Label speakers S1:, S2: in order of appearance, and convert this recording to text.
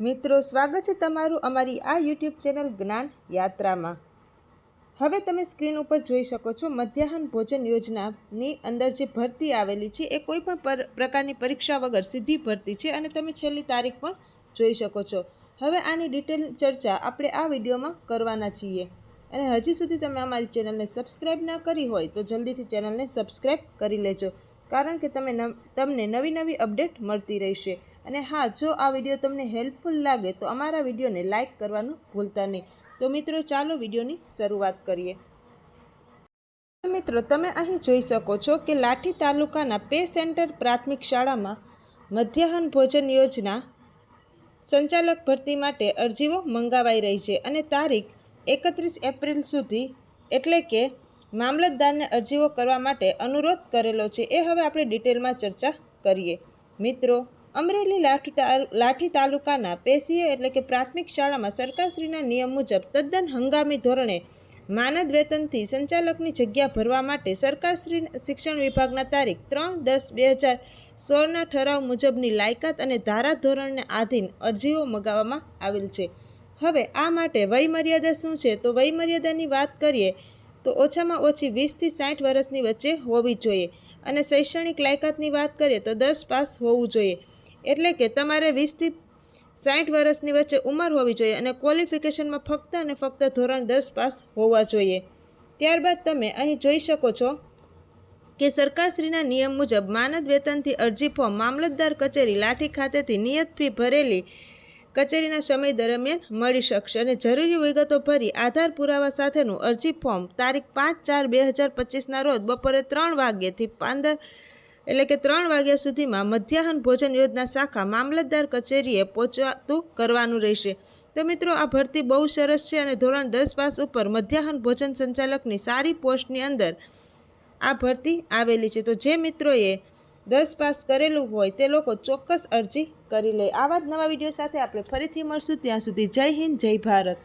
S1: મિત્રો, સ્વાગત છે તમારું અમારી આ યુટ્યુબ ચેનલ જ્ઞાન યાત્રામાં. હવે તમે સ્ક્રીન ઉપર જોઈ શકો છો, મધ્યાહન ભોજન યોજનાની અંદર જે ભરતી આવેલી છે, એ કોઈ પણ પર, પ્રકારની પરીક્ષા વગર સીધી ભરતી છે અને તમે છેલ્લી તારીખ પણ જોઈ શકો છો. હવે આની ડિટેલ ચર્ચા આપણે આ વિડીયોમાં કરવાના છીએ. અને હજી સુધી તમે અમારી ચેનલને સબસ્ક્રાઈબ ના કરી હોય તો જલ્દીથી ચેનલને સબસ્ક્રાઈબ કરી લેજો. કારણ કે તમે તમને નવી નવી અપડેટ મળતી રહેશે. અને હા, જો આ વીડિયો તમને હેલ્પફુલ લાગે તો અમારા વિડીયોને લાઇક કરવાનું ભૂલતા નહીં. તો મિત્રો, ચાલો વિડીયોની શરૂઆત કરીએ. મિત્રો, તમે અહીં જોઈ શકો છો કે લાઠી તાલુકાના પે સેન્ટર પ્રાથમિક શાળામાં મધ્યાહન ભોજન યોજના સંચાલક ભરતી માટે અરજીઓ મંગાવાઈ રહી છે. અને તારીખ એકત્રીસ એપ્રિલ સુધી, એટલે કે મામલતદારને અરજીઓ કરવા માટે અનુરોધ કરેલો છે. એ હવે આપણે ડિટેલમાં ચર્ચા કરીએ. મિત્રો, અમરેલી લાઠી લાઠી તાલુકાના પેશીએ એટલે કે પ્રાથમિક શાળામાં સરકારશ્રીના નિયમ મુજબ તદ્દન હંગામી ધોરણે માનદ વેતનથી સંચાલકની જગ્યા ભરવા માટે સરકારશ્રી શિક્ષણ વિભાગના તારીખ ત્રણ દસ બે હજાર સોળના ઠરાવ મુજબની લાયકાત અને ધારા ધોરણને આધીન અરજીઓ મગાવવામાં આવેલ છે. હવે આ માટે વયમર્યાદા શું છે? તો વયમર્યાદાની વાત કરીએ તો ઓછામાં ઓછી વીસથી સાઠ વર્ષની વચ્ચે હોવી જોઈએ. અને શૈક્ષણિક લાયકાતની વાત કરીએ તો દસ પાસ હોવું જોઈએ. એટલે કે તમારે વીસથી સાઠ વર્ષની વચ્ચે ઉંમર હોવી જોઈએ અને ક્વોલિફિકેશનમાં ફક્ત અને ફક્ત ધોરણ દસ પાસ હોવા જોઈએ. ત્યારબાદ તમે અહીં જોઈ શકો છો કે સરકારશ્રીના નિયમ મુજબ માનદ વેતનથી અરજી ફોર્મ મામલતદાર કચેરી લાઠી ખાતેથી નિયત ફી ભરેલી કચેરીના સમય દરમિયાન મળી શકશે અને જરૂરી વિગતો ભરી આધાર પુરાવા સાથેનું અરજી ફોર્મ તારીખ પાંચ ચાર બે હજાર પચીસના રોજ બપોરે ત્રણ વાગ્યેથી પંદર એટલે કે ત્રણ વાગ્યા સુધીમાં મધ્યાહન ભોજન યોજના શાખા મામલતદાર કચેરીએ પહોંચવાતું કરવાનું રહેશે. તો મિત્રો, આ ભરતી બહુ સરસ છે અને ધોરણ દસ પાસ ઉપર મધ્યાહન ભોજન સંચાલકની સારી પોસ્ટની અંદર આ ભરતી આવેલી છે. તો જે મિત્રોએ દસ પાસ કરેલું હોય તે લોકો ચોક્કસ અરજી કરી લે. આવા જ નવા વીડિયો સાથે આપણે ફરીથી મળશું. ત્યાં સુધી જય હિન્દ, જય ભારત.